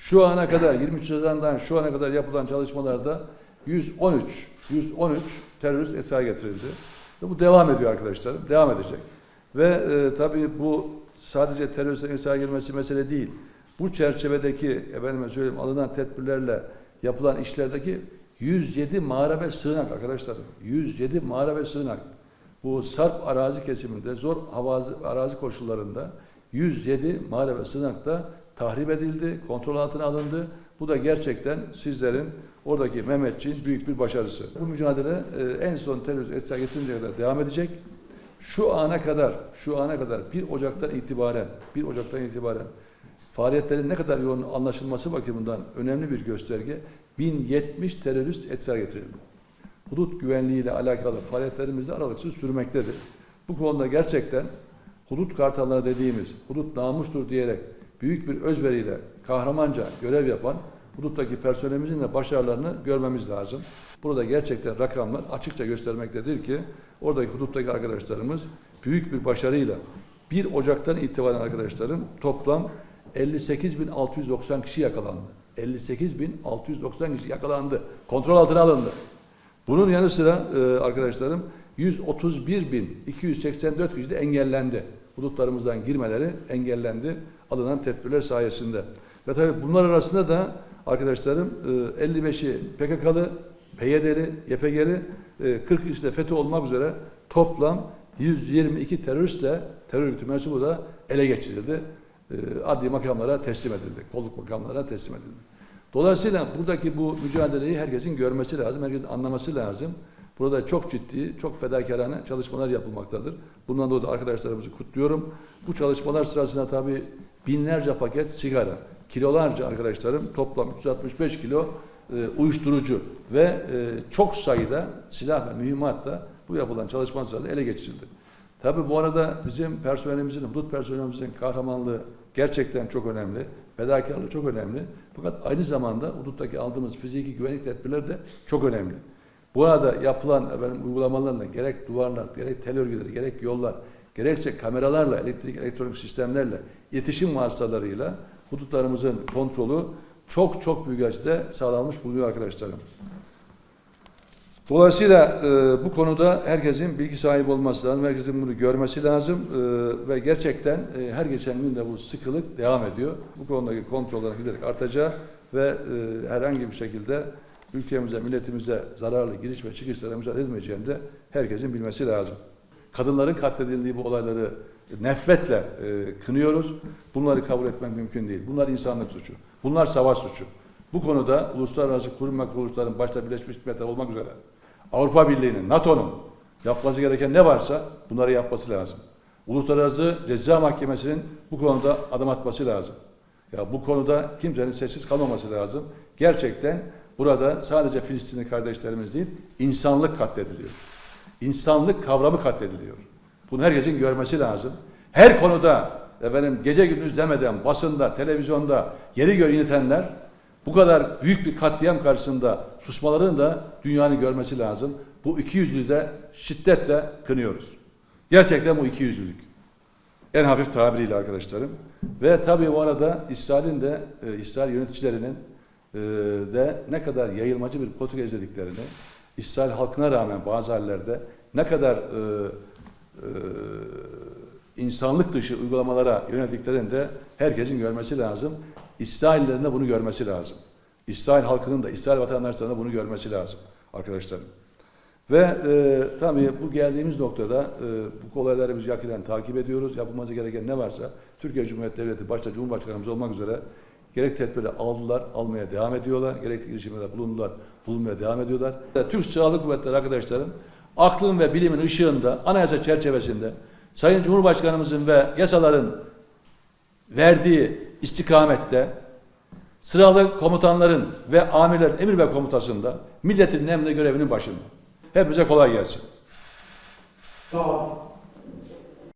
Şu ana kadar 23 Haziran'dan şu ana kadar yapılan çalışmalarda 113 113 terörist esir getirildi. Ve bu devam ediyor arkadaşlarım. Devam edecek. Ve e, tabii bu sadece teröristlerin esir gelmesi mesele değil. Bu çerçevedeki efendime söyleyeyim alınan tedbirlerle yapılan işlerdeki 107 mağara ve sığınak arkadaşlarım. 107 mağara ve sığınak. Bu Sarp arazi kesiminde zor havazi, arazi koşullarında 107 mağara ve sığınakta tahrip edildi, kontrol altına alındı. Bu da gerçekten sizlerin oradaki Mehmetçiğin büyük bir başarısı. Bu mücadele e, en son terörist esir getirinceye kadar devam edecek. Şu ana kadar, şu ana kadar 1 Ocak'tan itibaren, 1 Ocak'tan itibaren faaliyetlerin ne kadar yoğun anlaşılması bakımından önemli bir gösterge 1070 terörist esir getirildi. Hudut güvenliği ile alakalı faaliyetlerimiz aralıksız sürmektedir. Bu konuda gerçekten hudut kartalları dediğimiz, hudut namustur diyerek büyük bir özveriyle kahramanca görev yapan huduttaki personelimizin de başarılarını görmemiz lazım. Burada gerçekten rakamlar açıkça göstermektedir ki oradaki huduttaki arkadaşlarımız büyük bir başarıyla 1 Ocak'tan itibaren arkadaşlarım toplam 58.690 kişi yakalandı. 58.690 kişi yakalandı. Kontrol altına alındı. Bunun yanı sıra e, arkadaşlarım 131.284 kişi de engellendi. Hudutlarımızdan girmeleri engellendi alınan tedbirler sayesinde. Ve tabii bunlar arasında da arkadaşlarım e, 55'i PKK'lı, PYD'li, YPG'li, e, 40 kişi de FETÖ olmak üzere toplam 122 teröristle terör örgütü mensubu da ele geçirildi. E, adli makamlara teslim edildi. Kolluk makamlara teslim edildi. Dolayısıyla buradaki bu mücadeleyi herkesin görmesi lazım, herkesin anlaması lazım. Burada çok ciddi, çok fedakarane çalışmalar yapılmaktadır. Bundan dolayı da arkadaşlarımızı kutluyorum. Bu çalışmalar sırasında tabii binlerce paket sigara, kilolarca arkadaşlarım toplam 365 kilo e, uyuşturucu ve e, çok sayıda silah ve mühimmat da bu yapılan çalışma sırasında ele geçirildi. Tabii bu arada bizim personelimizin, hudut personelimizin kahramanlığı gerçekten çok önemli. Fedakarlığı çok önemli. Fakat aynı zamanda huduttaki aldığımız fiziki güvenlik tedbirleri de çok önemli. Bu arada yapılan efendim, uygulamalarla gerek duvarlar, gerek tel örgüleri, gerek yollar, gerekse kameralarla, elektrik, elektronik sistemlerle, iletişim vasıtalarıyla hudutlarımızın kontrolü çok çok büyük ölçüde sağlanmış bulunuyor arkadaşlarım. Dolayısıyla e, bu konuda herkesin bilgi sahibi olması lazım, herkesin bunu görmesi lazım e, ve gerçekten e, her geçen gün de bu sıkılık devam ediyor. Bu konudaki kontrollerin giderek artacak ve e, herhangi bir şekilde ülkemize, milletimize zararlı giriş ve çıkışlara müsaade edilmeyeceğini de herkesin bilmesi lazım. Kadınların katledildiği bu olayları nefretle e, kınıyoruz. Bunları kabul etmek mümkün değil. Bunlar insanlık suçu. Bunlar savaş suçu. Bu konuda uluslararası kurum ve kuruluşların başta Birleşmiş Milletler olmak üzere Avrupa Birliği'nin, NATO'nun yapması gereken ne varsa bunları yapması lazım. Uluslararası Ceza Mahkemesi'nin bu konuda adım atması lazım. Ya bu konuda kimsenin sessiz kalmaması lazım. Gerçekten burada sadece Filistinli kardeşlerimiz değil, insanlık katlediliyor. İnsanlık kavramı katlediliyor. Bunu herkesin görmesi lazım. Her konuda efendim gece gündüz demeden basında, televizyonda yeri göğü inetenler bu kadar büyük bir katliam karşısında susmalarını da dünyanın görmesi lazım. Bu iki yüzlülüğü de şiddetle kınıyoruz. Gerçekten bu iki yüzlülük. En hafif tabiriyle arkadaşlarım. Ve tabii bu arada İsrail'in de, e, İsrail yöneticilerinin de ne kadar yayılmacı bir politika izlediklerini, İsrail halkına rağmen bazı hallerde ne kadar e, e, insanlık dışı uygulamalara yöneldiklerini de herkesin görmesi lazım. İsraillerin de bunu görmesi lazım. İsrail halkının da, İsrail vatandaşlarının da bunu görmesi lazım arkadaşlarım. Ve e, tabii bu geldiğimiz noktada e, bu olayları biz yakinen takip ediyoruz. Yapılması gereken ne varsa Türkiye Cumhuriyeti Devleti başta Cumhurbaşkanımız olmak üzere gerek tedbirleri aldılar, almaya devam ediyorlar. Gerek girişimlerde bulundular, bulunmaya devam ediyorlar. Türk Silahlı Kuvvetleri arkadaşlarım aklın ve bilimin ışığında, anayasa çerçevesinde Sayın Cumhurbaşkanımızın ve yasaların verdiği istikamette sıralı komutanların ve amirlerin emir ve komutasında milletin emrine görevinin başında. Hepimize kolay gelsin. Sağ ol.